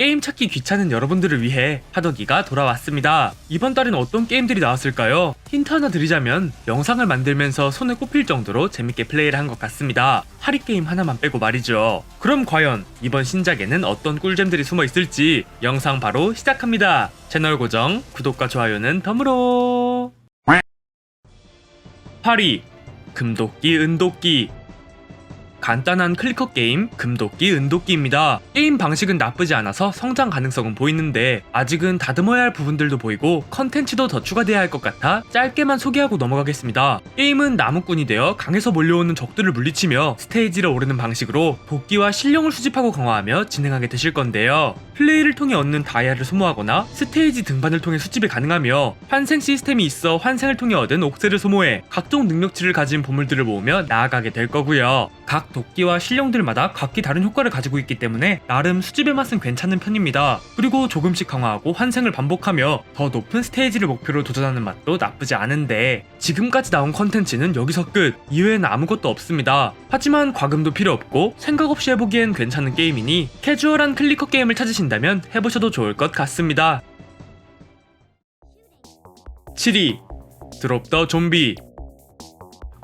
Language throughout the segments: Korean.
게임 찾기 귀찮은 여러분들을 위해 하더기가 돌아왔습니다. 이번 달엔 어떤 게임들이 나왔을까요? 힌트 하나 드리자면 영상을 만들면서 손에 꼽힐 정도로 재밌게 플레이를 한 것 같습니다. 하리 게임 하나만 빼고 말이죠. 그럼 과연 이번 신작에는 어떤 꿀잼들이 숨어 있을지 영상 바로 시작합니다. 채널 고정, 구독과 좋아요는 덤으로. 8위 금도끼 은도끼 간단한 클리커 게임 금도끼 은도끼입니다. 게임 방식은 나쁘지 않아서 성장 가능성은 보이는데 아직은 다듬어야 할 부분들도 보이고 컨텐츠도 더 추가돼야 할 것 같아 짧게만 소개하고 넘어가겠습니다. 게임은 나무꾼이 되어 강에서 몰려오는 적들을 물리치며 스테이지를 오르는 방식으로 도끼와 실력을 수집하고 강화하며 진행하게 되실 건데요. 플레이를 통해 얻는 다이아를 소모하거나 스테이지 등반을 통해 수집이 가능하며 환생 시스템이 있어 환생을 통해 얻은 옥새를 소모해 각종 능력치를 가진 보물들을 모으며 나아가게 될 거고요. 각 도끼와 실령들마다 각기 다른 효과를 가지고 있기 때문에 나름 수집의 맛은 괜찮은 편입니다. 그리고 조금씩 강화하고 환생을 반복하며 더 높은 스테이지를 목표로 도전하는 맛도 나쁘지 않은데 지금까지 나온 컨텐츠는 여기서 끝 이외에는 아무것도 없습니다. 하지만 과금도 필요 없고 생각 없이 해보기엔 괜찮은 게임이니 캐주얼한 클리커 게임을 찾으신다면 해보셔도 좋을 것 같습니다. 7위 드롭 더 좀비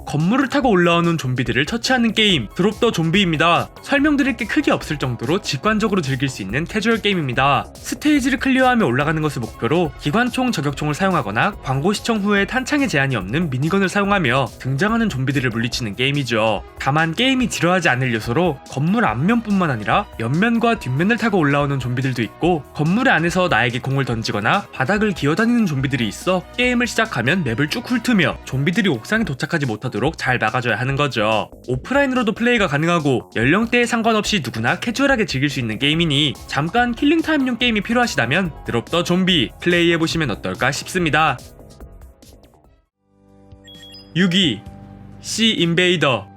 건물을 타고 올라오는 좀비들을 처치하는 게임 드롭 더 좀비입니다. 설명드릴 게 크게 없을 정도로 직관적으로 즐길 수 있는 캐주얼 게임입니다. 스테이지를 클리어하며 올라가는 것을 목표로 기관총 저격총을 사용하거나 광고 시청 후에 탄창에 제한이 없는 미니건을 사용하며 등장하는 좀비들을 물리치는 게임이죠. 다만 게임이 지루하지 않을 요소로 건물 앞면뿐만 아니라 옆면과 뒷면을 타고 올라오는 좀비들도 있고 건물 안에서 나에게 공을 던지거나 바닥을 기어다니는 좀비들이 있어 게임을 시작하면 맵을 쭉 훑으며 좀비들이 옥상에 도착하지 못하도록 잘 막아줘야 하는 거죠. 오프라인으로도 플레이가 가능하고 연령대에 상관없이 누구나 캐주얼하게 즐길 수 있는 게임이니 잠깐 킬링타임용 게임이 필요하시다면 드롭 더 좀비 플레이해보시면 어떨까 싶습니다. 6위 시 인베이더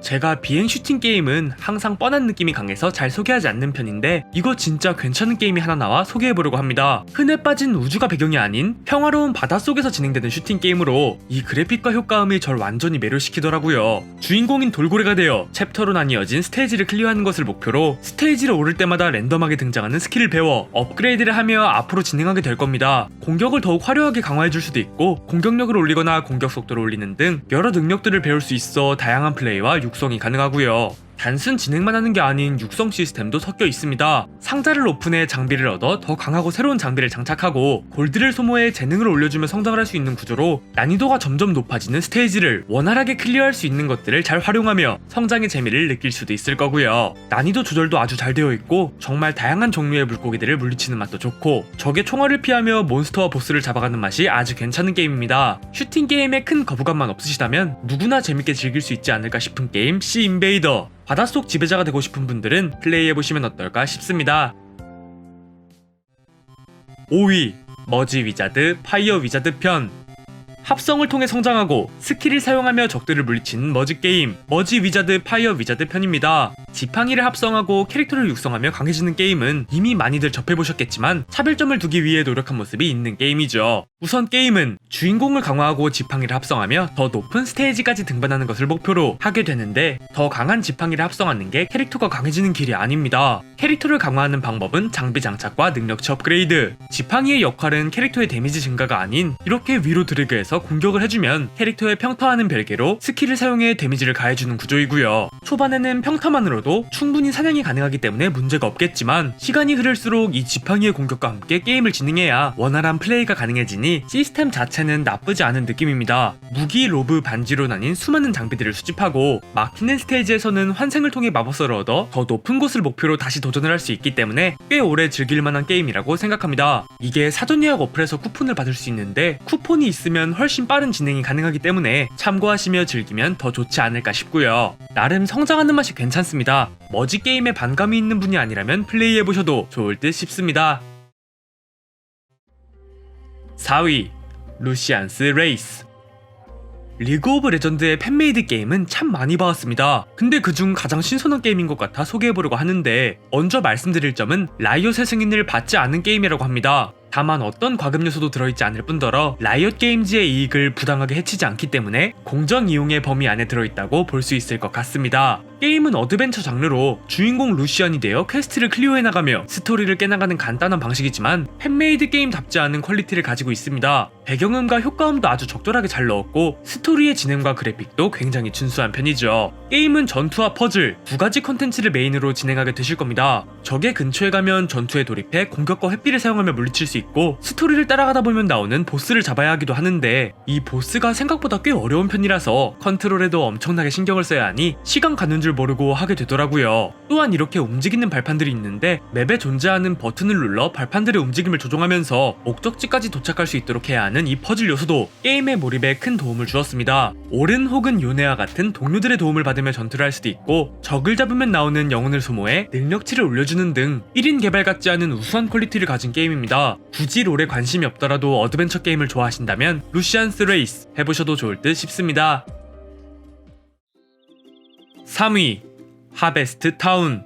제가 비행 슈팅 게임은 항상 뻔한 느낌이 강해서 잘 소개하지 않는 편인데 이거 진짜 괜찮은 게임이 하나 나와 소개해보려고 합니다. 흔해 빠진 우주가 배경이 아닌 평화로운 바닷속에서 진행되는 슈팅 게임으로 이 그래픽과 효과음이 절 완전히 매료시키더라고요. 주인공인 돌고래가 되어 챕터로 나뉘어진 스테이지를 클리어하는 것을 목표로 스테이지를 오를 때마다 랜덤하게 등장하는 스킬을 배워 업그레이드를 하며 앞으로 진행하게 될 겁니다. 공격을 더욱 화려하게 강화해줄 수도 있고 공격력을 올리거나 공격 속도를 올리는 등 여러 능력들을 배울 수 있어 다양한 플레이와 육성이 가능하고요. 단순 진행만 하는 게 아닌 육성 시스템도 섞여 있습니다. 상자를 오픈해 장비를 얻어 더 강하고 새로운 장비를 장착하고 골드를 소모해 재능을 올려주며 성장을 할 수 있는 구조로 난이도가 점점 높아지는 스테이지를 원활하게 클리어할 수 있는 것들을 잘 활용하며 성장의 재미를 느낄 수도 있을 거고요. 난이도 조절도 아주 잘 되어 있고 정말 다양한 종류의 물고기들을 물리치는 맛도 좋고 적의 총알을 피하며 몬스터와 보스를 잡아가는 맛이 아주 괜찮은 게임입니다. 슈팅 게임에 큰 거부감만 없으시다면 누구나 재밌게 즐길 수 있지 않을까 싶은 게임 시 인베이더 바닷속 지배자가 되고 싶은 분들은 플레이해보시면 어떨까 싶습니다. 5위 머지 위자드 파이어 위자드 편 합성을 통해 성장하고 스킬을 사용하며 적들을 물리치는 머지 게임 머지 위자드 파이어 위자드 편입니다. 지팡이를 합성하고 캐릭터를 육성하며 강해지는 게임은 이미 많이들 접해보셨겠지만 차별점을 두기 위해 노력한 모습이 있는 게임이죠. 우선 게임은 주인공을 강화하고 지팡이를 합성하며 더 높은 스테이지까지 등반하는 것을 목표로 하게 되는데 더 강한 지팡이를 합성하는 게 캐릭터가 강해지는 길이 아닙니다. 캐릭터를 강화하는 방법은 장비 장착과 능력치 업그레이드. 지팡이의 역할은 캐릭터의 데미지 증가가 아닌 이렇게 위로 드래그해서 공격을 해주면 캐릭터의 평타와는 별개로 스킬을 사용해 데미지를 가해주는 구조이고요. 초반에는 평타만으로도 충분히 사냥이 가능하기 때문에 문제가 없겠지만 시간이 흐를수록 이 지팡이의 공격과 함께 게임을 진행해야 원활한 플레이가 가능해지니 시스템 자체는 나쁘지 않은 느낌입니다. 무기, 로브, 반지로 나뉜 수많은 장비들을 수집하고 막히는 스테이지에서는 환생을 통해 마법서를 얻어 더 높은 곳을 목표로 다시 도전을 할 수 있기 때문에 꽤 오래 즐길 만한 게임이라고 생각합니다. 이게 사전 예약 어플에서 쿠폰을 받을 수 있는데 쿠폰이 있으면 훨씬 빠른 진행이 가능하기 때문에 참고하시며 즐기면 더 좋지 않을까 싶고요. 나름 성장하는 맛이 괜찮습니다. 머지 게임에 반감이 있는 분이 아니라면 플레이해보셔도 좋을 듯 싶습니다. 4위 루시안스 레이스 리그 오브 레전드의 팬메이드 게임은 참 많이 봐왔습니다. 근데 그중 가장 신선한 게임인 것 같아 소개해보려고 하는데 먼저 말씀드릴 점은 라이엇의 승인을 받지 않은 게임이라고 합니다. 다만 어떤 과금 요소도 들어있지 않을 뿐더러 라이엇 게임즈의 이익을 부당하게 해치지 않기 때문에 공정 이용의 범위 안에 들어있다고 볼 수 있을 것 같습니다. 게임은 어드벤처 장르로 주인공 루시안이 되어 퀘스트를 클리어해 나가며 스토리를 깨나가는 간단한 방식이지만 팬메이드 게임답지 않은 퀄리티를 가지고 있습니다. 배경음과 효과음도 아주 적절하게 잘 넣었고 스토리의 진행과 그래픽도 굉장히 준수한 편이죠. 게임은 전투와 퍼즐 두 가지 컨텐츠를 메인으로 진행하게 되실 겁니다. 적의 근처에 가면 전투에 돌입해 공격과 회피를 사용하며 물리칠 수 있고 스토리를 따라가다 보면 나오는 보스를 잡아야 하기도 하는데 이 보스가 생각보다 꽤 어려운 편이라서 컨트롤에도 엄청나게 신경을 써야 하니 시간 가는 줄 모르고 하게 되더라고요. 또한 이렇게 움직이는 발판들이 있는데 맵에 존재하는 버튼을 눌러 발판들의 움직임을 조종하면서 목적지까지 도착할 수 있도록 해야 하는 이 퍼즐 요소도 게임의 몰입에 큰 도움을 주었습니다. 오른 혹은 요네와 같은 동료들의 도움을 받으며 전투를 할 수도 있고 적을 잡으면 나오는 영혼을 소모해 능력치를 올려주는 등 1인 개발 같지 않은 우수한 퀄리티를 가진 게임입니다. 굳이 롤에 관심이 없더라도 어드벤처 게임을 좋아하신다면 루시안 스 레이스 해보셔도 좋을 듯 싶습니다. 3위 하베스트 타운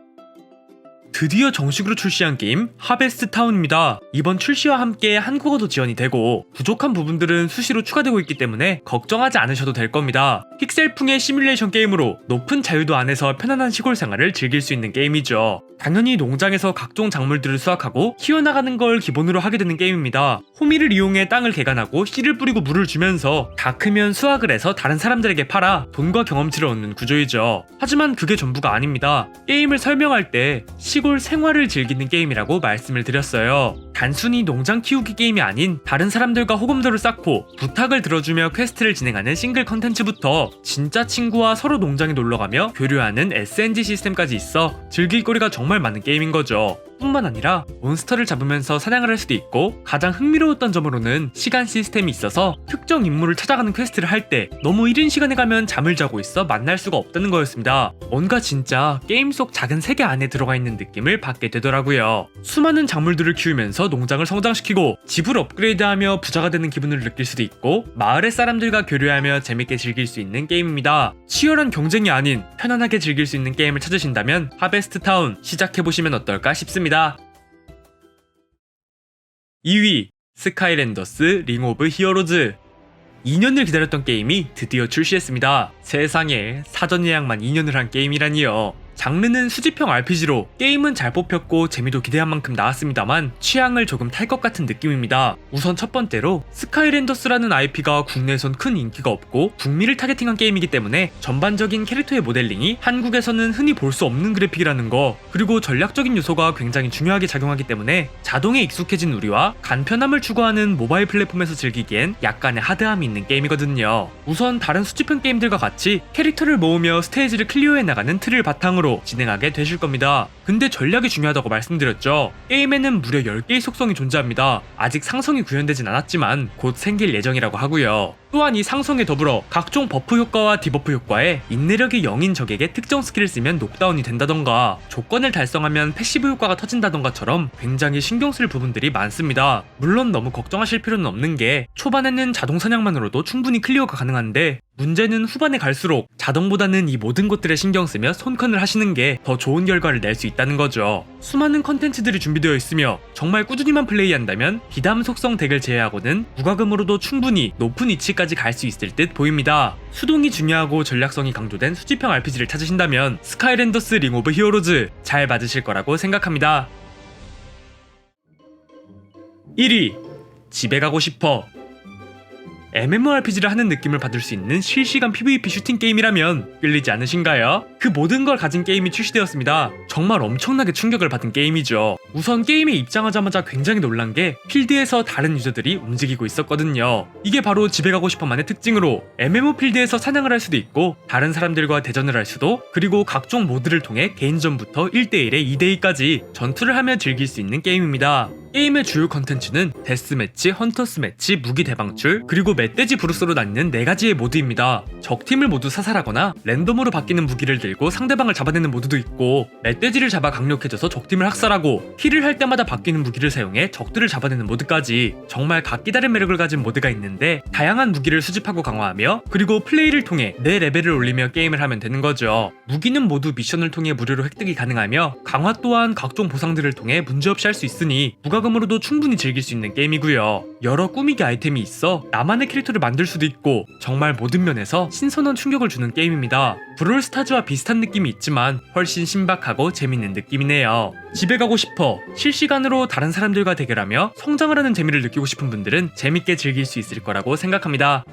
드디어 정식으로 출시한 게임 하베스트 타운입니다. 이번 출시와 함께 한국어도 지원이 되고 부족한 부분들은 수시로 추가되고 있기 때문에 걱정하지 않으셔도 될 겁니다. 픽셀풍의 시뮬레이션 게임으로 높은 자유도 안에서 편안한 시골 생활을 즐길 수 있는 게임이죠. 당연히 농장에서 각종 작물들을 수확하고 키워나가는 걸 기본으로 하게 되는 게임입니다. 호미를 이용해 땅을 개간하고 씨를 뿌리고 물을 주면서 다 크면 수확을 해서 다른 사람들에게 팔아 돈과 경험치를 얻는 구조이죠. 하지만 그게 전부가 아닙니다. 게임을 설명할 때 시골 생활을 즐기는 게임이라고 말씀을 드렸어요. 단순히 농장 키우기 게임이 아닌 다른 사람들과 호감도를 쌓고 부탁을 들어주며 퀘스트를 진행하는 싱글 컨텐츠부터 진짜 친구와 서로 농장에 놀러가며 교류하는 SNG 시스템까지 있어 즐길 거리가 정말 많은 게임인 거죠. 뿐만 아니라 몬스터를 잡으면서 사냥을 할 수도 있고 가장 흥미로웠던 점으로는 시간 시스템이 있어서 특정 인물을 찾아가는 퀘스트를 할 때 너무 이른 시간에 가면 잠을 자고 있어 만날 수가 없다는 거였습니다. 뭔가 진짜 게임 속 작은 세계 안에 들어가 있는 느낌을 받게 되더라고요. 수많은 작물들을 키우면서 농장을 성장시키고 집을 업그레이드하며 부자가 되는 기분을 느낄 수도 있고 마을의 사람들과 교류하며 재밌게 즐길 수 있는 게임입니다. 치열한 경쟁이 아닌 편안하게 즐길 수 있는 게임을 찾으신다면 하베스트 타운 시작해보시면 어떨까 싶습니다. 2위 스카이랜더스 링 오브 히어로즈 2년을 기다렸던 게임이 드디어 출시했습니다. 세상에 사전 예약만 2년을 한 게임이라니요. 장르는 수집형 RPG로 게임은 잘 뽑혔고 재미도 기대한 만큼 나왔습니다만 취향을 조금 탈 것 같은 느낌입니다. 우선 첫 번째로 스카이랜더스라는 IP가 국내에선 큰 인기가 없고 북미를 타겟팅한 게임이기 때문에 전반적인 캐릭터의 모델링이 한국에서는 흔히 볼 수 없는 그래픽이라는 거 그리고 전략적인 요소가 굉장히 중요하게 작용하기 때문에 자동에 익숙해진 우리와 간편함을 추구하는 모바일 플랫폼에서 즐기기엔 약간의 하드함이 있는 게임이거든요. 우선 다른 수집형 게임들과 같이 캐릭터를 모으며 스테이지를 클리어해 나가는 틀을 바탕으로 진행하게 되실 겁니다. 근데 전략이 중요하다고 말씀드렸죠. 게임에는 무려 10개의 속성이 존재합니다. 아직 상성이 구현되진 않았지만 곧 생길 예정이라고 하고요. 또한 이 상성에 더불어 각종 버프 효과와 디버프 효과에 인내력이 0인 적에게 특정 스킬을 쓰면 녹다운이 된다던가 조건을 달성하면 패시브 효과가 터진다던가처럼 굉장히 신경 쓸 부분들이 많습니다. 물론 너무 걱정하실 필요는 없는 게 초반에는 자동 사냥만으로도 충분히 클리어가 가능한데 문제는 후반에 갈수록 자동보다는 이 모든 것들에 신경 쓰며 손컨을 하시는 게 더 좋은 결과를 낼 수 있다는 거죠. 수많은 컨텐츠들이 준비되어 있으며 정말 꾸준히만 플레이한다면 비담 속성 덱을 제외하고는 무과금으로도 충분히 높은 위치까지 갈 수 있을 듯 보입니다. 수동이 중요하고 전략성이 강조된 수집형 RPG를 찾으신다면 스카이랜더스 링 오브 히어로즈 잘 맞으실 거라고 생각합니다. 1위 집에 가고 싶어 MMORPG를 하는 느낌을 받을 수 있는 실시간 PVP 슈팅 게임이라면 끌리지 않으신가요? 그 모든 걸 가진 게임이 출시되었습니다. 정말 엄청나게 충격을 받은 게임이죠. 우선 게임에 입장하자마자 굉장히 놀란 게 필드에서 다른 유저들이 움직이고 있었거든요. 이게 바로 집에 가고 싶어만의 특징으로 MMO 필드에서 사냥을 할 수도 있고 다른 사람들과 대전을 할 수도 그리고 각종 모드를 통해 개인전부터 1대1에 2대2까지 전투를 하며 즐길 수 있는 게임입니다. 게임의 주요 컨텐츠는 데스매치, 헌터스 매치, 무기 대방출, 그리고 멧돼지 브루스로 나뉘는 네 가지의 모드입니다. 적팀을 모두 사살하거나 랜덤으로 바뀌는 무기를 들고 상대방을 잡아내는 모드도 있고 멧돼지를 잡아 강력해져서 적팀을 학살하고 힐을 할 때마다 바뀌는 무기를 사용해 적들을 잡아내는 모드까지 정말 각기 다른 매력을 가진 모드가 있는데 다양한 무기를 수집하고 강화하며 그리고 플레이를 통해 내 레벨을 올리며 게임을 하면 되는 거죠. 무기는 모두 미션을 통해 무료로 획득이 가능하며 강화 또한 각종 보상들을 통해 문제없이 할 수 있으니 무과금으로도 충분히 즐길 수 있는 게임이고요. 여러 꾸미기 아이템이 있어 나만의 캐릭터를 만들 수도 있고 정말 모든 면에서 신선한 충격을 주는 게임입니다. 브롤스타즈와 비슷한 느낌이 있지만 훨씬 신박하고 재밌는 느낌이네요. 집에 가고 싶어 실시간으로 다른 사람들과 대결하며 성장을 하는 재미를 느끼고 싶은 분들은 재밌게 즐길 수 있을 거라고 생각합니다.